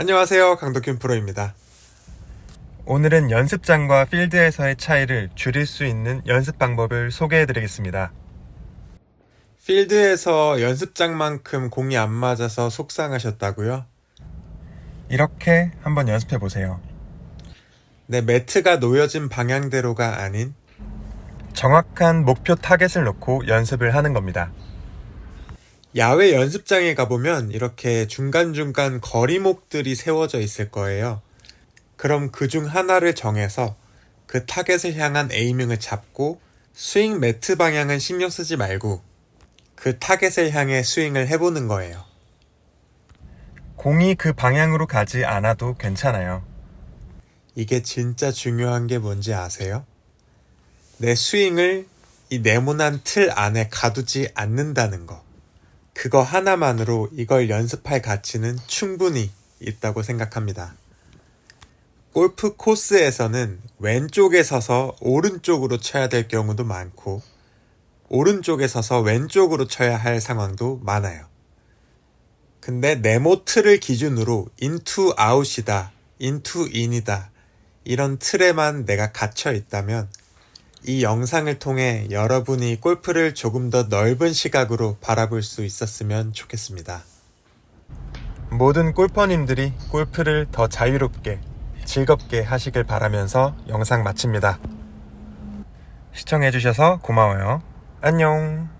안녕하세요. 강덕균 프로입니다. 오늘은 연습장과 필드에서의 차이를 줄일 수 있는 연습 방법을 소개해 드리겠습니다. 필드에서 연습장만큼 공이 안 맞아서 속상하셨다고요? 이렇게 한번 연습해 보세요. 내 매트가 놓여진 방향대로가 아닌 정확한 목표 타겟을 놓고 연습을 하는 겁니다. 야외 연습장에 가보면 이렇게 중간중간 거리목들이 세워져 있을 거예요. 그럼 그 중 하나를 정해서 그 타겟을 향한 에이밍을 잡고 스윙 매트 방향은 신경 쓰지 말고 그 타겟을 향해 스윙을 해보는 거예요. 공이 그 방향으로 가지 않아도 괜찮아요. 이게 진짜 중요한 게 뭔지 아세요? 내 스윙을 이 네모난 틀 안에 가두지 않는다는 거. 그거 하나만으로 이걸 연습할 가치는 충분히 있다고 생각합니다. 골프 코스에서는 왼쪽에 서서 오른쪽으로 쳐야 될 경우도 많고, 오른쪽에 서서 왼쪽으로 쳐야 할 상황도 많아요. 근데 네모 틀을 기준으로 인투 아웃이다, 인투 인이다, 이런 틀에만 내가 갇혀 있다면 이 영상을 통해 여러분이 골프를 조금 더 넓은 시각으로 바라볼 수 있었으면 좋겠습니다. 모든 골퍼님들이 골프를 더 자유롭게, 즐겁게 하시길 바라면서 영상 마칩니다. 시청해주셔서 고마워요. 안녕.